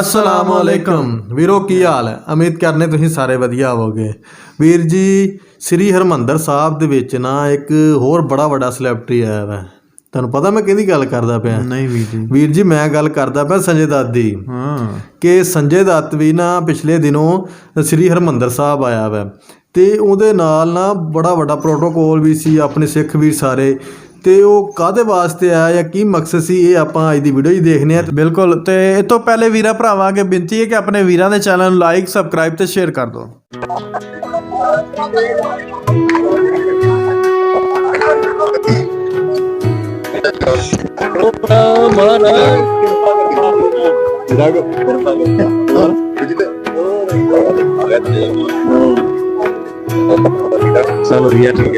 ਅਸਲਾਮ ਵਾਲੇਕਮ ਵੀਰੋ ਕੀ ਹਾਲ ਹੈ? ਉਮੀਦ ਕਰਨੇ ਤੁਸੀਂ ਸਾਰੇ ਵਧੀਆ ਹੋਵੋਗੇ। ਵੀਰ ਜੀ ਸ੍ਰੀ ਹਰਮੰਦਰ ਸਾਹਿਬ ਦੇ ਵਿੱਚ ਨਾ ਇੱਕ ਹੋਰ ਬੜਾ ਵੱਡਾ ਸੈਲੈਬ੍ਰਿਟੀ ਆਇਆ ਵਾ। ਤੁਹਾਨੂੰ ਪਤਾ ਮੈਂ ਕਿਹਦੀ ਗੱਲ ਕਰਦਾ ਪਿਆ? ਨਹੀਂ ਵੀਰ ਜੀ। ਵੀਰ ਜੀ ਮੈਂ ਗੱਲ ਕਰਦਾ ਪਿਆ ਸੰਜੇ ਦੱਤ ਦੀ। ਹਾਂ। ਕਿ ਸੰਜੇ ਦੱਤ ਵੀ ਨਾ ਪਿਛਲੇ ਦਿਨੋਂ ਸ੍ਰੀ ਹਰਮੰਦਰ ਸਾਹਿਬ ਆਇਆ ਵਾ। ਤੇ ਉਹਦੇ ਨਾਲ ਨਾ ਬੜਾ ਵੱਡਾ ਪ੍ਰੋਟੋਕੋਲ ਵੀ ਸੀ ਆਪਣੇ ਸਿੱਖ ਵੀ ਸਾਰੇ। ਤੇ ਉਹ ਕਾਦੇ ਵਾਸਤੇ ਆਇਆ ਜਾਂ ਕੀ ਮਕਸਦ ਸੀ ਇਹ ਆਪਾਂ ਅੱਜ ਦੀ ਵੀਡੀਓ ਹੀ ਦੇਖਨੇ ਆ ਬਿਲਕੁਲ ਤੇ ਇਹ ਤੋਂ ਪਹਿਲੇ ਵੀਰਾਂ ਭਰਾਵਾਂ ਕੇ ਬੇਨਤੀ ਹੈ ਕਿ ਆਪਣੇ ਵੀਰਾਂ ਦੇ ਚੈਨਲ ਨੂੰ ਲਾਈਕ ਸਬਸਕ੍ਰਾਈਬ ਤੇ ਸ਼ੇਅਰ ਕਰ ਦਿਓ। ਚਲੋ ਰਿਆ ਠੀਕ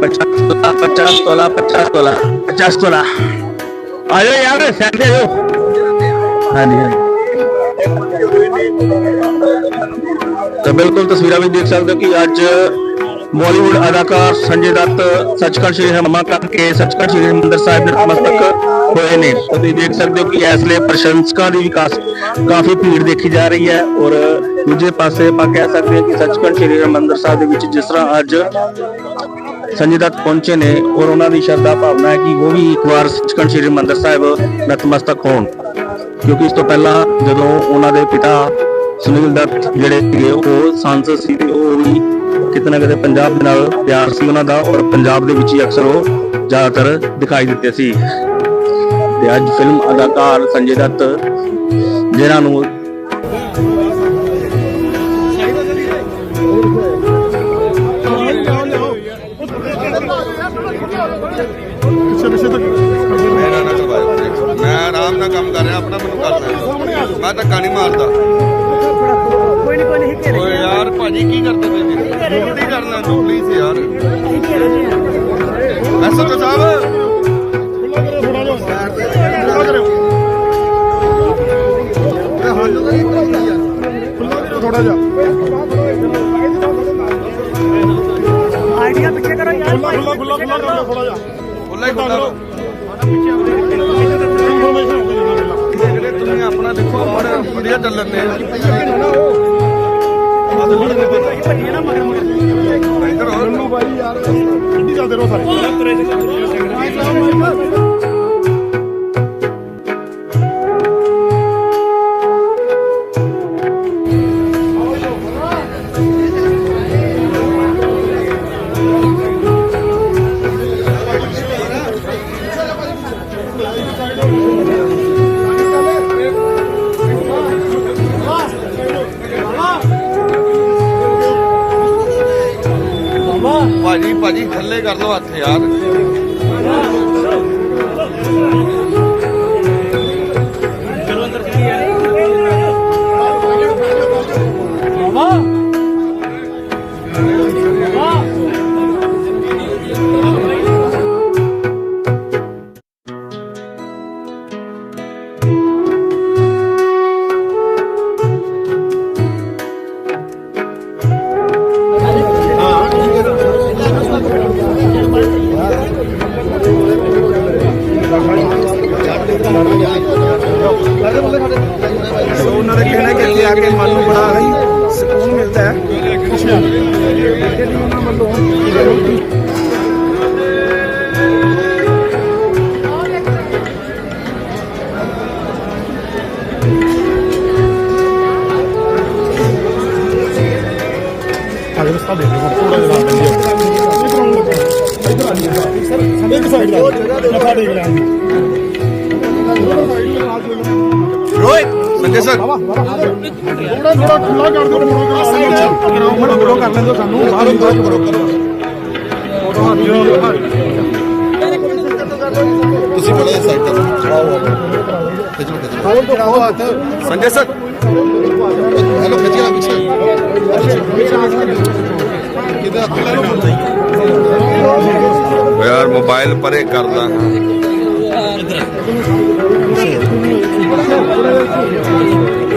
पचास तोला पचास तोला पचास तोला पचास तोला आ जाओ यार सैंडे आ जाओ हाँ जी ਤਾਂ ਬਿਲਕੁਲ ਤਸਵੀਰਾਂ ਵੀ ਦੇਖ ਸਕਦੇ ਹੋ ਕਿ ਅੱਜ ਬਾਲੀਵੁੱਡ ਅਦਾਕਾਰ ਸੰਜੇ ਦੱਤ ਸੱਚਖੰਡ ਸ਼੍ਰੀ ਹਰਿਮੰਦਰ ਕੇ ਸੱਚਖੰਡ ਸ਼੍ਰੀ ਹਰਿਮੰਦਰ ਸਾਹਿਬ ਨਤਮਸਤਕ ਹੋਏ ਨੇ। ਤੁਸੀਂ ਦੇਖ ਸਕਦੇ ਹੋ ਕਿ ਇਸ ਲਈ ਪ੍ਰਸ਼ੰਸਕਾਂ ਦੀ ਵਿਕਾਸ ਕਾਫੀ ਭੀੜ ਦੇਖੀ ਜਾ ਰਹੀ ਹੈ ਔਰ ਦੂਜੇ ਪਾਸੇ ਆਪਾਂ ਕਹਿ ਸਕਦੇ ਹਾਂ ਕਿ ਸੱਚਖੰਡ ਸ਼੍ਰੀ ਹਰਿਮੰਦਰ ਸਾਹਿਬ ਦੇ ਵਿੱਚ ਜਿਸ ਤਰ੍ਹਾਂ ਅੱਜ ਸੰਜੇ ਦੱਤ ਪਹੁੰਚੇ ਨੇ ਔਰ ਉਹਨਾਂ ਦੀ ਸ਼ਰਧਾ ਭਾਵਨਾ ਹੈ ਕਿ ਉਹ ਵੀ ਇੱਕ ਵਾਰ ਸੱਚਖੰਡ ਸ਼੍ਰੀ ਹਰਿਮੰਦਰ ਸਾਹਿਬ ਨਤਮਸਤਕ ਹੋਣ। ਕਿਉਂਕਿ ਇਸ ਤੋਂ ਪਹਿਲਾਂ ਜਦੋਂ ਉਹਨਾਂ ਦੇ ਪਿਤਾ ਸੁਨੀਲ ਦੱਤ ਜਿਹੜੇ ਸੀਗੇ, ਉਹ ਸੰਸਦ ਸੀ ਤੇ ਉਹ ਵੀ ਕਿਤੇ ਨਾ ਕਿਤੇ ਪੰਜਾਬ ਦੇ ਨਾਲ ਪਿਆਰ ਸੀ ਉਹਨਾਂ ਦਾ ਔਰ ਪੰਜਾਬ ਦੇ ਵਿੱਚ ਹੀ ਅਕਸਰ ਉਹ ਜ਼ਿਆਦਾਤਰ ਦਿਖਾਈ ਦਿੱਤੇ ਸੀ। ਤੇ ਅੱਜ ਫਿਲਮ ਅਦਾਕਾਰ ਸੰਜੇ ਦੱਤ ਜਿਹਨਾਂ ਨੂੰ ਮੈਂ ਆਰਾਮ ਨਾਲ ਕੰਮ ਕਰ ਰਿਹਾ, ਆਪਣਾ ਮੈਨੂੰ ਕਰਨਾ ਮੈਂ ਧੱਕਾ ਨਹੀਂ ਮਾਰਦਾ। ਖੁੱਲਾ ਖੁੱਲਾ ਖੁੱਲਾ ਕਰੋ ਥੋੜਾ ਜਿਹਾ ਖੁੱਲਾ ਹੀ ਖੁੱਲਾ ਕਰੋ ਜਿਹੜੇ ਤੁਸੀਂ ਆਪਣਾ ਦੇਖੋ ਬੜਾ ਵਧੀਆ ਚੱਲਣ ਨੇ ਭੱਜੀਏ ਨਾ ਮਗਰ ਮਗਰ ਇੱਧਰ ਆਓ। ਭਾਜੀ ਭਾਜੀ ਥੱਲੇ ਕਰ ਲਓ ਹੱਥ ਯਾਰ। ਥੋੜਾ ਜਿਹਾ ਨਾਲ ਬੰਦੀ ਇਧਰ ਆ ਜੀ ਸਰ ਇੱਕ ਸਾਈਡ ਦਾ ਮੱਥਾ ਟੇਕ ਲੈਣ ਸੰਜੇ ਸਰ। ਥੋੜਾ ਥੋੜਾ ਖੁੱਲਾ ਕਰ ਦਿਓ ਮੋੜੋ ਮੋੜੋ ਕਰ ਲੈਂਦੇ ਸਾਨੂੰ ਬਾਹਰ ਹੀ ਬਾਹਰ ਕਰੋ ਤੁਸੀਂ ਬੜੇ ਸਾਈਡ ਤੇ ਸੰਜੇ ਸਰ ਹੈਲੋ ਖਿੱਚਿਆ ਪਿੱਛੇ ਯਾਰ ਮੋਬਾਈਲ ਪਰੇ ਕਰ ਲਾ। 我现在回来要做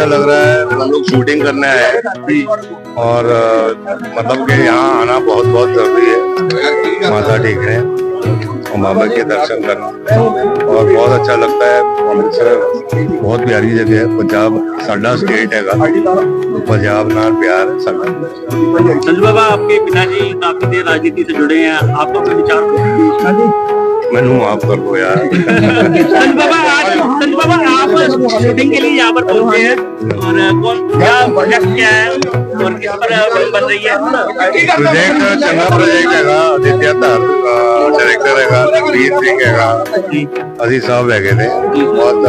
अच्छा लग रहा है। हम लोग शूटिंग करने आए हैं और मतलब कि यहाँ आना बहुत बहुत ज़रूरी है। माता टेकने और बाबा के दर्शन करना। और बहुत अच्छा लगता है। अमृतसर बहुत प्यारी जगह है। पंजाब साडा स्टेट है पंजाब नाल प्यार है साडा। संजय बाबा आपके पिताजी काफ़ी देर राजनीति से जुड़े हैं। आपका कोई विचार ਮੈਨੂੰ ਮਾਫ कर दो यार। संत बाबा आज तो संत बाबा आप शूटिंग के लिए यहाँ पर पहुँचे हैं। और कौन क्या प्रोजेक्ट क्या है? और किस पर फ़िल्म बन रही है? प्रोजेक्ट चंगा प्रोजेक्ट है हैगा आदित्य धर डायरेक्टर है का वीर सिंह हैगा ਅਸੀਂ ਸਭ ਹੈਗੇ ਨੇ ਬਹੁਤ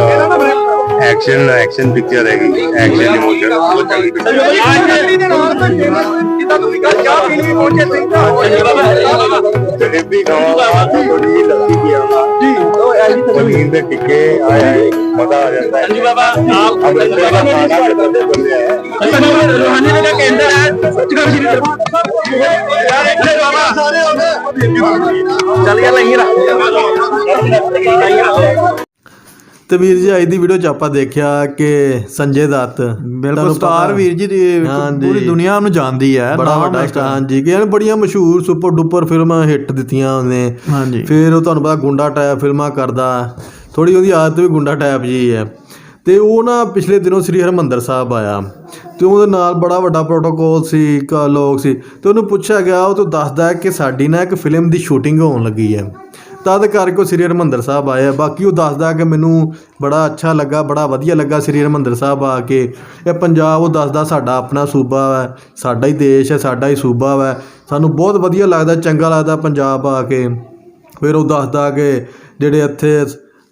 ਐਕਸ਼ਨ ਐਕਸ਼ਨ ਪਿਕਚਰ ਹੈਗੀ ਐਕਸ਼ਨ ਇਮੋਸ਼ਨ आज संत बाबा। एबी गाँव थोड़ी लगी गया जी तो ऐसी पनीर के टिक्के आया मजा आ जाता है जी बाबा आप अब इतने खाना करते बंदे हैं रोहानी का केंद्र है सचगर जी यार एक बाबा चल गया लंगी रहा ਤੇ ਵੀਰ ਜੀ ਅੱਜ ਦੀ ਵੀਡੀਓ 'ਚ ਆਪਾਂ ਦੇਖਿਆ ਕਿ ਸੰਜੇ ਦੱਤ ਬਿਲਕੁਲ ਸਟਾਰ ਵੀਰ ਜੀ। ਪੂਰੀ ਦੁਨੀਆ ਉਹਨੂੰ ਜਾਣਦੀ ਹੈ ਬੜਾ ਵੱਡਾ ਹੈ ਸਟਾਰ ਹਾਂਜੀ ਕਿ ਇਹਨੇ ਬੜੀਆਂ ਮਸ਼ਹੂਰ ਸੁਪਰ ਡੁਪਰ ਫਿਲਮਾਂ ਹਿੱਟ ਦਿੱਤੀਆਂ ਉਹਨੇ। ਹਾਂਜੀ। ਫਿਰ ਉਹ ਤੁਹਾਨੂੰ ਪਤਾ ਗੁੰਡਾ ਟਾਈਪ ਫਿਲਮਾਂ ਕਰਦਾ ਥੋੜੀ ਉਹਦੀ ਆਦਤ ਵੀ ਗੁੰਡਾ ਟਾਈਪ ਜੀ ਹੈ। ਤੇ ਉਹ ਨਾ ਪਿਛਲੇ ਦਿਨੋਂ ਸ੍ਰੀ ਹਰਮੰਦਰ ਸਾਹਿਬ ਆਇਆ। ਤੇ ਉਹਦੇ ਨਾਲ ਬੜਾ ਵੱਡਾ ਪ੍ਰੋਟੋਕੋਲ ਸੀ ਕਾ ਲੋਕ ਸੀ। ਤੇ ਉਹਨੂੰ ਪੁੱਛਿਆ ਗਿਆ ਉਹ ਤੋਂ ਦੱਸਦਾ ਕਿ ਸਾਡੀ ਨਾ ਇੱਕ ਫਿਲਮ ਦੀ ਸ਼ੂਟਿੰਗ ਹੋਣ ਲੱਗੀ ਹੈ। ਤਦ ਕਰਕੇ ਉਹ ਸ੍ਰੀ ਹਰਮੰਦਰ ਸਾਹਿਬ ਆਇਆ ਬਾਕੀ ਉਹ ਦੱਸਦਾ ਕਿ ਮੈਨੂੰ ਬੜਾ ਅੱਛਾ ਲੱਗਾ, ਬੜਾ ਵਧੀਆ ਲੱਗਾ ਸ੍ਰੀ ਹਰਮੰਦਰ ਸਾਹਿਬ ਆ ਕੇ। ਇਹ ਪੰਜਾਬ ਉਹ ਦੱਸਦਾ ਸਾਡਾ ਆਪਣਾ ਸੂਬਾ ਹੈ ਸਾਡਾ ਹੀ ਦੇਸ਼ ਹੈ, ਸਾਡਾ ਹੀ ਸੂਬਾ ਹੈ ਸਾਨੂੰ ਬਹੁਤ ਵਧੀਆ ਲੱਗਦਾ, ਚੰਗਾ ਲੱਗਦਾ ਪੰਜਾਬ ਆ ਕੇ। ਫਿਰ ਉਹ ਦੱਸਦਾ ਕਿ ਜਿਹੜੇ ਇੱਥੇ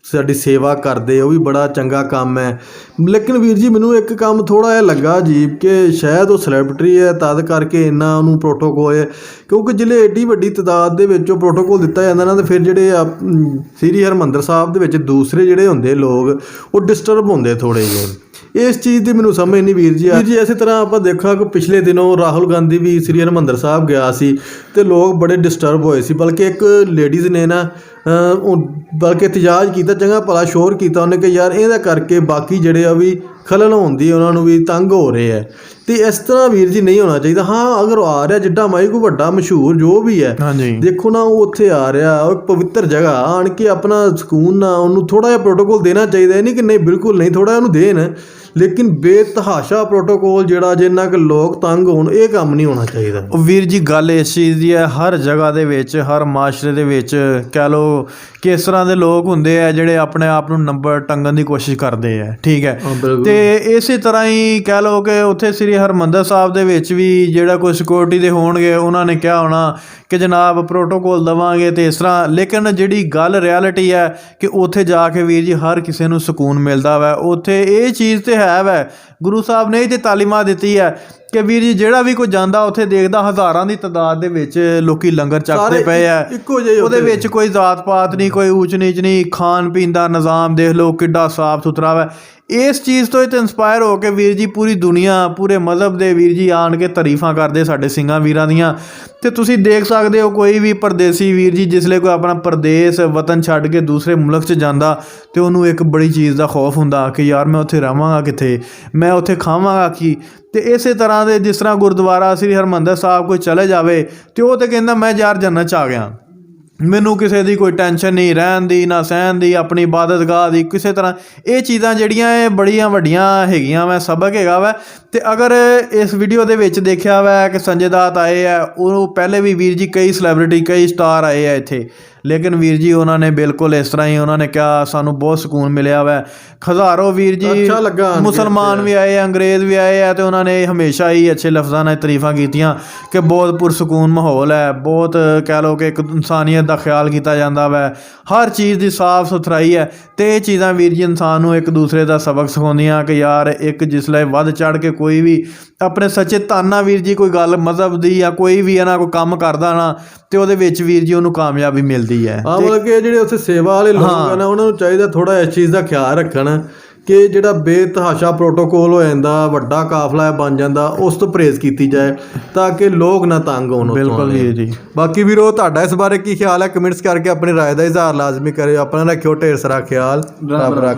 ਸਾਡੀ ਸੇਵਾ ਕਰਦੇ, ਉਹ ਵੀ ਬੜਾ ਚੰਗਾ ਕੰਮ ਹੈ। ਲੇਕਿਨ ਵੀਰ ਜੀ, ਮੈਨੂੰ ਇੱਕ ਕੰਮ ਥੋੜਾ ਜਿਹਾ ਲੱਗਾ ਅਜੀਬ ਕਿ ਸ਼ਾਇਦ ਉਹ ਸੈਲਿਬ੍ਰਿਟੀ ਹੈ, ਤਦ ਕਰਕੇ ਇੰਨਾ ਉਹਨੂੰ ਪ੍ਰੋਟੋਕੋਲ ਹੈ ਕਿਉਂਕਿ ਜਿਹੜੇ ਏਡੀ ਵੱਡੀ ਤਾਦਾਦ ਦੇ ਵਿੱਚ ਉਹ ਪ੍ਰੋਟੋਕੋਲ ਦਿੱਤਾ ਜਾਂਦਾ ਨਾ, ਤੇ ਫਿਰ ਜਿਹੜੇ ਸ੍ਰੀ ਹਰਮੰਦਰ ਸਾਹਿਬ ਦੇ ਵਿੱਚ ਦੂਸਰੇ ਜਿਹੜੇ ਹੁੰਦੇ ਲੋਕ, ਉਹ ਡਿਸਟਰਬ ਹੁੰਦੇ ਥੋੜੇ ਜਿਹੇ। ਇਸ ਚੀਜ਼ ਦੀ ਮੈਨੂੰ ਸਮਝ ਨਹੀਂ ਵੀਰ ਜੀ ਵੀਰ ਜੀ ਇਸੇ ਤਰ੍ਹਾਂ ਆਪਾਂ ਦੇਖਿਆ ਕਿ ਪਿਛਲੇ ਦਿਨੋਂ ਰਾਹੁਲ ਗਾਂਧੀ ਵੀ ਸ੍ਰੀ ਹਰਮੰਦਰ ਸਾਹਿਬ ਗਿਆ ਸੀ ਤੇ ਲੋਕ ਬੜੇ ਡਿਸਟਰਬ ਹੋਏ ਸੀ। ਬਲਕਿ ਇੱਕ ਲੇਡੀਜ਼ ਨੇ ਨਾ ਉਹ ਬਲਕਿ ਇਤਜਾਜ ਕੀਤਾ ਚੰਗਾ ਭਲਾ ਸ਼ੋਰ ਕੀਤਾ ਉਹਨੇ ਕਿ ਯਾਰ ਇਹਦਾ ਕਰਕੇ ਬਾਕੀ ਜਿਹੜੇ ਆ ਵੀ ਖਲਲ ਹੁੰਦੀ ਉਹਨਾਂ ਨੂੰ ਵੀ ਤੰਗ ਹੋ ਰਹੇ ਆ। ਤੇ ਇਸ ਤਰ੍ਹਾਂ ਵੀਰ ਜੀ ਨਹੀਂ ਹੋਣਾ ਚਾਹੀਦਾ। ਹਾਂ ਅਗਰ ਉਹ ਆ ਰਿਹਾ ਜਿੱਡਾ ਮਾਈ ਕੋਈ ਵੱਡਾ ਮਸ਼ਹੂਰ ਜੋ ਵੀ ਹੈ ਦੇਖੋ ਨਾ ਉਹ ਉੱਥੇ ਆ ਰਿਹਾ ਉਹ ਪਵਿੱਤਰ ਜਗ੍ਹਾ ਆਣ ਕੇ ਆਪਣਾ ਸਕੂਨ ਨਾ ਉਹਨੂੰ ਥੋੜਾ ਜਿਹਾ ਪ੍ਰੋਟੋਕੋਲ ਦੇਣਾ ਚਾਹੀਦਾ ਇਹ ਨਹੀਂ ਕਿ ਨਹੀਂ ਬਿਲਕੁਲ ਨਹੀਂ ਥੋੜਾ ਉਹਨੂੰ ਦੇਣ। ਲੇਕਿਨ ਬੇਤਹਾਸ਼ਾ ਪ੍ਰੋਟੋਕੋਲ ਜਿਹੜਾ ਜਿੰਨਾ ਕਿ ਲੋਕ ਤੰਗ ਹੋਣ ਇਹ ਕੰਮ ਨਹੀਂ ਹੋਣਾ ਚਾਹੀਦਾ ਵੀਰ ਜੀ ਗੱਲ ਇਸ ਚੀਜ਼ ਦੀ ਹੈ ਹਰ ਜਗ੍ਹਾ ਦੇ ਵਿੱਚ ਹਰ ਮਾਸ਼ਰੇ ਦੇ ਵਿੱਚ ਕਹਿ ਲੋ ਕਿਸ ਤਰ੍ਹਾਂ ਦੇ ਲੋਕ ਹੁੰਦੇ ਆ ਜਿਹੜੇ ਆਪਣੇ ਆਪ ਨੂੰ ਨੰਬਰ ਟੰਗਣ ਦੀ ਕੋਸ਼ਿਸ਼ ਕਰਦੇ ਆ ਠੀਕ ਹੈ। ਤੇ ਇਸੇ ਤਰ੍ਹਾਂ ਹੀ ਕਹਿ ਲੋ ਕਿ ਉੱਥੇ ਸ੍ਰੀ ਹਰਮੰਦਰ ਸਾਹਿਬ ਦੇ ਵਿੱਚ ਵੀ ਜਿਹੜਾ ਕੋਈ ਸਿਕਿਉਰਿਟੀ ਦੇ ਹੋਣਗੇ ਉਹਨਾਂ ਨੇ ਕਿਹਾ ਹੋਣਾ ਕਿ ਜਨਾਬ ਪ੍ਰੋਟੋਕੋਲ ਦਵਾਂਗੇ ਤੇ ਇਸ ਤਰ੍ਹਾਂ ਲੇਕਿਨ ਜਿਹੜੀ ਗੱਲ ਰਿਐਲਿਟੀ ਹੈ ਕਿ ਉੱਥੇ ਜਾ ਕੇ ਵੀਰ ਜੀ ਹਰ ਕਿਸੇ ਨੂੰ ਸਕੂਨ ਮਿਲਦਾ ਵੈ ਉੱਥੇ ਇਹ ਚੀਜ਼ ਤੇ ਹੈ ਵੈ। ਗੁਰੂ ਸਾਹਿਬ ਨੇ ਇਹ ਤੇ ਤਾਲੀਮਾਂ ਦਿੱਤੀ ਹੈ ਕਿ ਵੀਰ ਜੀ ਜਿਹੜਾ ਵੀ ਕੋਈ ਜਾਂਦਾ ਉੱਥੇ ਦੇਖਦਾ ਹਜ਼ਾਰਾਂ ਦੀ ਤਾਦਾਦ ਦੇ ਵਿੱਚ ਲੋਕੀ ਲੰਗਰ ਚੱਕਦੇ ਪਏ ਆ। ਉਹਦੇ। ਵਿੱਚ ਕੋਈ ਜ਼ਾਤ ਪਾਤ ਨਹੀਂ ਕੋਈ ਊਚ ਨੀਚ ਨਹੀਂ ਖਾਣ ਪੀਣ ਦਾ ਨਿਜ਼ਾਮ ਦੇਖ ਲਓ ਕਿੱਡਾ ਸਾਫ਼ ਸੁਥਰਾ ਵਾ। ਇਸ ਚੀਜ਼ ਤੋਂ ਇਹ ਇਨਸਪਾਇਰ ਹੋ ਕੇ ਵੀਰ ਜੀ ਪੂਰੀ ਦੁਨੀਆ, ਪੂਰੇ ਮਜ਼ਹਬ ਦੇ ਵੀਰ ਜੀ ਆਣ ਕੇ ਤਾਰੀਫਾਂ ਕਰਦੇ ਸਾਡੇ ਸਿੰਘਾਂ ਵੀਰਾਂ ਦੀਆਂ। ਤੇ ਤੁਸੀਂ ਦੇਖ ਸਕਦੇ ਹੋ ਕੋਈ ਵੀ ਪਰਦੇਸੀ ਵੀਰ ਜੀ ਜਿਸਲੇ ਕੋਈ ਆਪਣਾ ਪਰਦੇਸ, ਵਤਨ ਛੱਡ ਕੇ ਦੂਸਰੇ ਮੁਲਕ 'ਚ ਜਾਂਦਾ, ਤੇ ਉਹਨੂੰ ਇੱਕ ਬੜੀ ਚੀਜ਼ ਦਾ ਖੌਫ ਹੁੰਦਾ ਕਿ ਯਾਰ ਮੈਂ ਉੱਥੇ ਰਵਾਂਗਾ ਕਿੱਥੇ? ਮੈਂ ਉੱਥੇ ਖਾਵਾਂਗਾ ਕੀ? ਤੇ ਇਸੇ ਤਰ੍ਹਾਂ ਦੇ ਜਿਸ ਤਰ੍ਹਾਂ ਗੁਰਦੁਆਰਾ ਸ੍ਰੀ ਹਰਮੰਦਰ ਸਾਹਿਬ ਕੋਈ ਚਲੇ ਜਾਵੇ, ਤੇ ਉਹ ਤੇ ਕਹਿੰਦਾ, ਮੈਂ ਯਾਰ ਜੰਨਤ 'ਚ ਆ ਗਿਆ। ਮੈਨੂੰ ਕਿਸੇ ਦੀ ਕੋਈ ਟੈਨਸ਼ਨ ਨਹੀਂ, ਰਹਿਣ ਦੀ, ਨਾ ਸਹਿਣ ਦੀ, ਆਪਣੀ ਇਬਾਦਤਗਾਹ ਦੀ, ਕਿਸੇ ਤਰ੍ਹਾਂ। ਇਹ ਚੀਜ਼ਾਂ ਜਿਹੜੀਆਂ ਇਹ ਬੜੀਆਂ ਵੱਡੀਆਂ ਹੈਗੀਆਂ ਵਾ, ਸਬਕ ਹੈਗਾ ਵਾ। ਤੇ ਅਗਰ ਇਸ ਵੀਡੀਓ ਦੇ ਵਿੱਚ ਦੇਖਿਆ ਵਾ ਕਿ ਸੰਜੇ ਦਾਤ ਆਏ ਆ, ਉਹ ਪਹਿਲੇ ਵੀ ਵੀਰ ਜੀ ਕਈ ਸੈਲੀਬ੍ਰਿਟੀ ਕਈ ਸਟਾਰ ਆਏ ਆ ਇੱਥੇ। ਲੇਕਿਨ ਵੀਰ ਜੀ ਉਹਨਾਂ ਨੇ ਬਿਲਕੁਲ ਇਸ ਤਰ੍ਹਾਂ ਹੀ ਉਹਨਾਂ ਨੇ ਕਿਹਾ ਸਾਨੂੰ ਬਹੁਤ ਸਕੂਨ ਮਿਲਿਆ ਵਾ। ਹਜ਼ਾਰੋਂ ਵੀਰ ਜੀ ਲੱਗਾ ਮੁਸਲਮਾਨ ਵੀ ਆਏ ਅੰਗਰੇਜ਼ ਵੀ ਆਏ ਆ ਤੇ ਉਹਨਾਂ ਨੇ ਹਮੇਸ਼ਾ ਹੀ ਅੱਛੇ ਲਫ਼ਜ਼ਾਂ ਨਾਲ ਤਾਰੀਫਾਂ ਕੀਤੀਆਂ ਕਿ ਬਹੁਤ ਪੁਰਸਕੂਨ ਮਾਹੌਲ ਹੈ। ਬਹੁਤ ਕਹਿ ਲਓ ਕਿ ਇੱਕ ਇਨਸਾਨੀਅਤ ਦਾ ਖਿਆਲ ਕੀਤਾ ਜਾਂਦਾ ਵੈ। ਹਰ ਚੀਜ਼ ਦੀ ਸਾਫ਼ ਸੁਥਰਾਈ ਹੈ ਤੇ ਇਹ ਚੀਜ਼ਾਂ ਵੀਰ ਜੀ ਇਨਸਾਨ ਨੂੰ ਇੱਕ ਦੂਸਰੇ ਦਾ ਸਬਕ ਸਿਖਾਉਂਦੀਆਂ ਕਿ ਯਾਰ ਇੱਕ ਜਿਸਲੇ ਵੱਧ ਚੜ ਕੇ ਕੋਈ ਵੀ ਆਪਣੇ ਸੱਚੇ ਤਾਨਾ ਵੀਰ ਜੀ ਕੋਈ ਗੱਲ ਮਜ਼ਹਬ ਦੀ ਜਾਂ ਕੋਈ ਵੀ ਇਹਨਾਂ ਕੋਈ ਕੰਮ ਕਰਦਾ ਨਾ ਤੇ ਉਹਦੇ ਵਿੱਚ ਵੀਰ ਜੀ ਉਹਨੂੰ ਕਾਮਯਾਬੀ ਮਿਲਦੀ ਹੈ ਆ ਮਤਲਬ ਕਿ ਜਿਹੜੇ ਉੱਥੇ ਸੇਵਾ ਵਾਲੇ ਲੋਕ ਆ ਨਾ ਉਹਨਾਂ ਨੂੰ ਚਾਹੀਦਾ ਥੋੜਾ ਇਸ ਚੀਜ਼ ਦਾ ਖਿਆਲ ਰੱਖਣ ਕਿ ਜਿਹੜਾ ਬੇਤਹਾਸ਼ਾ ਪ੍ਰੋਟੋਕੋਲ ਹੋ ਜਾਂਦਾ ਵੱਡਾ ਕਾਫਲਾ ਬਣ ਜਾਂਦਾ ਉਸ ਤੋਂ ਪਰਹੇਜ਼ ਕੀਤੀ ਜਾਏ ਤਾਂ ਕਿ ਲੋਕ ਨਾ ਤੰਗ ਹੋਣ ਉੱਥੋਂ ਬਿਲਕੁਲ ਆਏ। ਵੀਰ ਜੀ। ਬਾਕੀ ਵੀਰੋ ਤੁਹਾਡਾ ਇਸ ਬਾਰੇ ਕੀ ਖਿਆਲ ਹੈ ਕਮੈਂਟਸ ਕਰਕੇ ਆਪਣੀ رائے ਦਾ ਇਜ਼ਹਾਰ ਲਾਜ਼ਮੀ ਕਰਿਓ ਆਪਣਾ ਰੱਖਿਓ ਢੇਰ ਸਾਰਾ ਖਿਆਲ ਰੱਬ ਰੱਖ